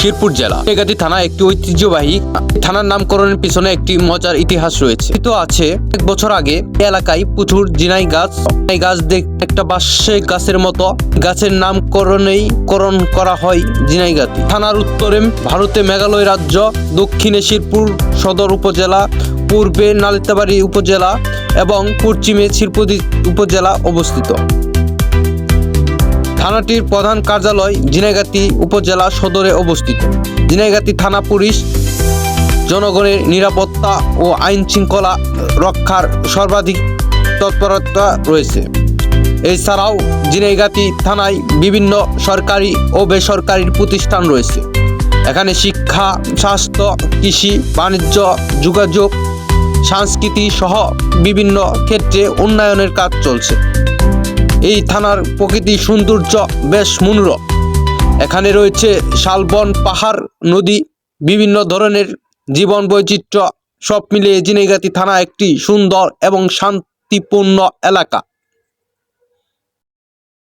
শিরপুর জেলা। টেকাটি থানা একটি ঐতিহ্যবাহী থানার নামকরণের পিছনে একটি মজার ইতিহাস রয়েছে। তো আছে, এক বছর আগে এলাকায় প্রচুর জিনাই গাছ গাছ দেখ একটা বাঁশে গাছের মতো গাছের নামকরণেই করণ করা হয় জিনাই গাতি থানার উত্তরে ভারতে মেঘালয় রাজ্য, দক্ষিণে শিরপুর সদর উপজেলা, পূর্বে নালিতাবাড়ি উপজেলা এবং পশ্চিমে শিরপুদি উপজেলা অবস্থিত। থানাটির প্রধান কার্যালয় জিনাইগাতি উপজেলা সদরে অবস্থিত। জিনাইগাতি থানা পুলিশ, জনগণের নিরাপত্তা ও আইন শৃঙ্খলা রক্ষার সর্বাধিক তৎপরতা রয়েছে। এছাড়াও জিনাইগাতি থানায় বিভিন্ন সরকারি ও বেসরকারি প্রতিষ্ঠান রয়েছে। এখানে শিক্ষা, স্বাস্থ্য, কৃষি, বাণিজ্য, যোগাযোগ, সংস্কৃতি সহ বিভিন্ন ক্ষেত্রে উন্নয়নের কাজ চলছে। এই থানার প্রকৃতি সৌন্দর্য বেশ মনোরম। এখানে রয়েছে শালবন, পাহাড়, নদী, বিভিন্ন ধরনের জীবন বৈচিত্র্য, সব মিলিয়ে জিনেগাতি থানা একটি সুন্দর এবং শান্তিপূর্ণ এলাকা।